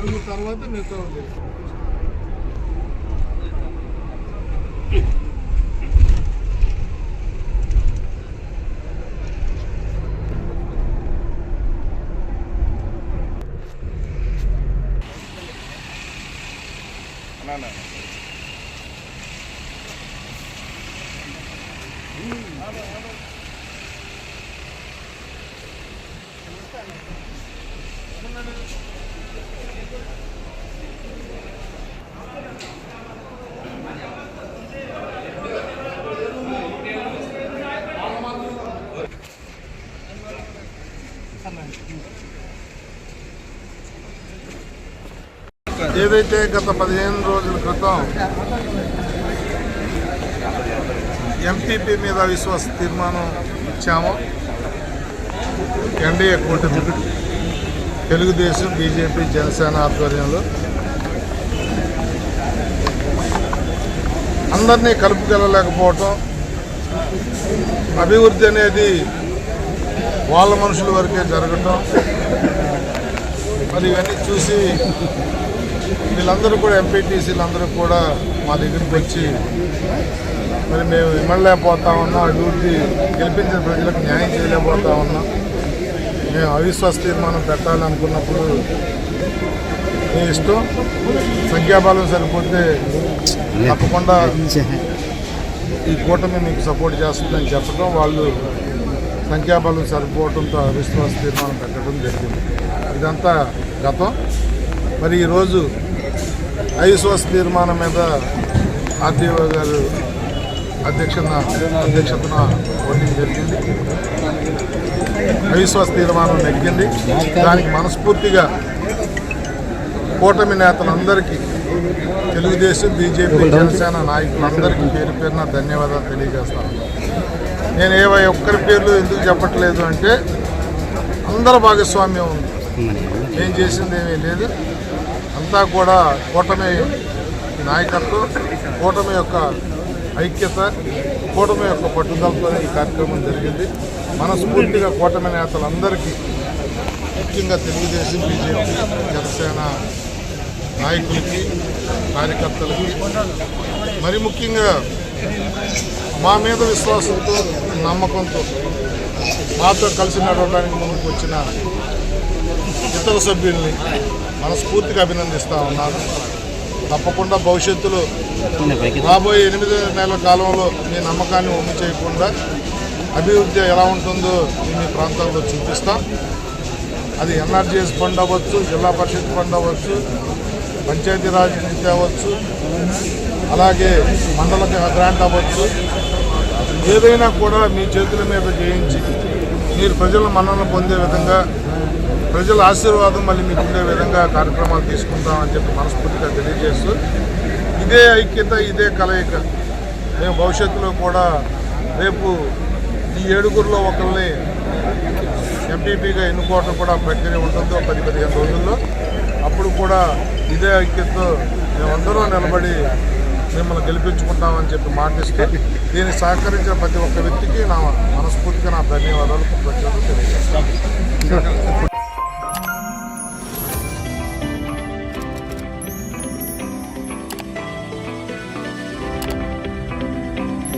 ఆరుగురు తర్వాత మిగతా ఉంది ఏదైతే గత పదిహేను రోజుల క్రితం ఎంపీపీ మీద విశ్వాస తీర్మానం ఇచ్చామో ఎన్డీఏ కూటమి తెలుగుదేశం బీజేపీ జనసేన ఆధ్వర్యంలో అందరినీ కలుపుకెళ్ళలేకపోవటం అభివృద్ధి అనేది వాళ్ళ మనుషుల వరకే జరగటం. మరి ఇవన్నీ చూసి వీళ్ళందరూ కూడా ఎంపీటీసీలు అందరూ కూడా మా దగ్గరికి వచ్చి మరి మేము ఇమ్మలేకపోతా ఉన్నాం అభివృద్ధి గెలిపించిన ప్రజలకు న్యాయం చేయలేకపోతా ఉన్నాం. మేము అవిశ్వాస తీర్మానం పెట్టాలనుకున్నప్పుడు మీ ఇష్టం సంఖ్యాబలం సరిపోతే తప్పకుండా ఈ కూటమి మీకు సపోర్ట్ చేస్తుందని చెప్పడం. వాళ్ళు సంఖ్యాబలం సరిపోవడంతో అవిశ్వాస తీర్మానం పెట్టడం జరిగింది. ఇదంతా గతం. మరి ఈరోజు అవిశ్వాస తీర్మానం మీద ఆర్టీఓ గారు అధ్యక్షన అధ్యక్షతన ఓటింగ్ జరిగింది. అవిశ్వాస తీర్మానం నెగ్గింది. దానికి మనస్ఫూర్తిగా కూటమి నేతలందరికీ తెలుగుదేశం బీజేపీ జనసేన నాయకులందరికీ పేరు పేరున ధన్యవాదాలు తెలియజేస్తాను. నేను ఏ ఒక్కరి పేర్లు ఎందుకు చెప్పట్లేదు అంటే అందరి భాగస్వామ్యం ఉంది. నేను చేసింది ఏమీ లేదు. అంతా కూడా కూటమి నాయకత్వం కూటమి యొక్క ఐక్యత కూటమి యొక్క పట్టుదలతో ఈ కార్యక్రమం జరిగింది. మనస్ఫూర్తిగా కూటమి నేతలందరికీ ముఖ్యంగా తెలుగుదేశం బీజేపీ జనసేన నాయకులకి కార్యకర్తలకి మరి ముఖ్యంగా మా మీద విశ్వాసంతో నమ్మకంతో మాతో కలిసి నడవడానికి ముందుకు వచ్చిన ఇతర సభ్యుల్ని మనస్ఫూర్తిగా అభినందిస్తూ ఉన్నాను. తప్పకుండా భవిష్యత్తులో రాబోయే ఎనిమిది నెలల కాలంలో మీ నమ్మకాన్ని ఒమ్ము చేయకుండా అభివృద్ధి ఎలా ఉంటుందో మీ మీ ప్రాంతాల్లో చూపిస్తాం. అది ఎన్ఆర్జీఎస్ ఫండ్ అవ్వచ్చు జిల్లా పరిషత్ ఫండ్ అవ్వచ్చు పంచాయతీరాజ్ నిధి అవ్వచ్చు అలాగే మండల గ్రాంట్ అవ్వచ్చు. ఏదైనా కూడా మీ చేతుల మీద చేయించి మీరు ప్రజల మన్నలు పొందే విధంగా ప్రజల ఆశీర్వాదం మళ్ళీ మీకు ఉండే విధంగా కార్యక్రమాలు తీసుకుంటామని చెప్పి మనస్ఫూర్తిగా తెలియజేస్తూ ఇదే ఐక్యత ఇదే కలయిక. మేము భవిష్యత్తులో కూడా రేపు ఈ ఏడుగురిలో ఒకరిని ఎంపీపీగా ఎన్నుకోవడం కూడా ప్రక్రియ ఉంటుందో పది పదిహేను రోజుల్లో. అప్పుడు కూడా ఇదే ఐక్యతతో మేమందరూ నిలబడి మిమ్మల్ని గెలిపించుకుంటామని చెప్పి మాటిస్తే దీన్ని సహకరించిన ప్రతి ఒక్క వ్యక్తికి నా మనస్ఫూర్తిగా నా ధన్యవాదాలు కృతజ్ఞతలు తెలియజేస్తాను.